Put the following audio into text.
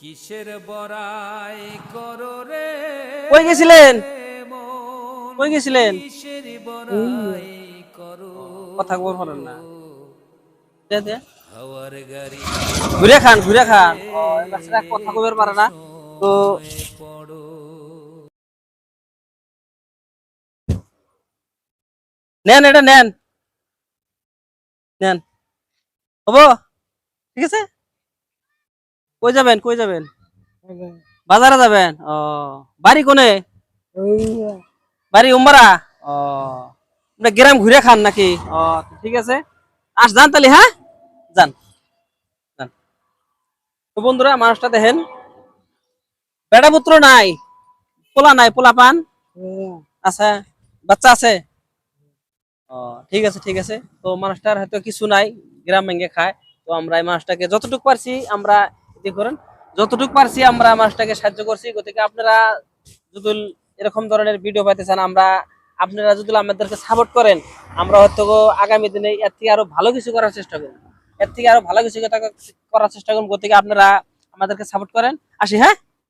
কিসের বড়াই করো রে? কই গেছিলেন? কই গেছিলেন? কিসের বড়াই করো? কথা বল পারেন না। দে দে। হাওয়ার গাড়ি ঘুরে খান ঘুরে খান। এই কথা কবের পারে না। তো নেন এটা নেন। নেন। হব? ঠিক আছে? কই যাবেন কই যাবেন? বাজারে যাবেন? ও বাড়ি কোনে? বাড়ি উম্বারা? ও আপনার গ্রাম ঘুরে খান নাকি? ও ঠিক আছে। আস যান তাহলে হ্যাঁ? যান যান। তো বন্ধুরা মানুষটা দেখেন বেটা পুত্র নাই পোলা নাই পোলা পান। আছে বাচ্চা আছে। ও ঠিক আছে ঠিক আছে। তো মানুষটার হয়তো কিছু নাই গ্রাম ভেঙে খায়। তো আমরা এই মানুষটাকে যতটুকু পারছি আমরা করেন। যতটুকু পারছি আমরা মানুষটাকে সাহায্য করছি। গতিকে আপনারা যদি এরকম ধরনের ভিডিও পাইতে চান, আমরা আপনারা যদি আমাদেরকে সাপোর্ট করেন, আমরা হয়তো আগামী দিনে এর থেকে আরও ভালো কিছু করার চেষ্টা করব। এর থেকে আরও ভালো কিছু করার চেষ্টা করব। গতিকে আপনারা আমাদেরকে সাপোর্ট করেন। আসি হ্যাঁ?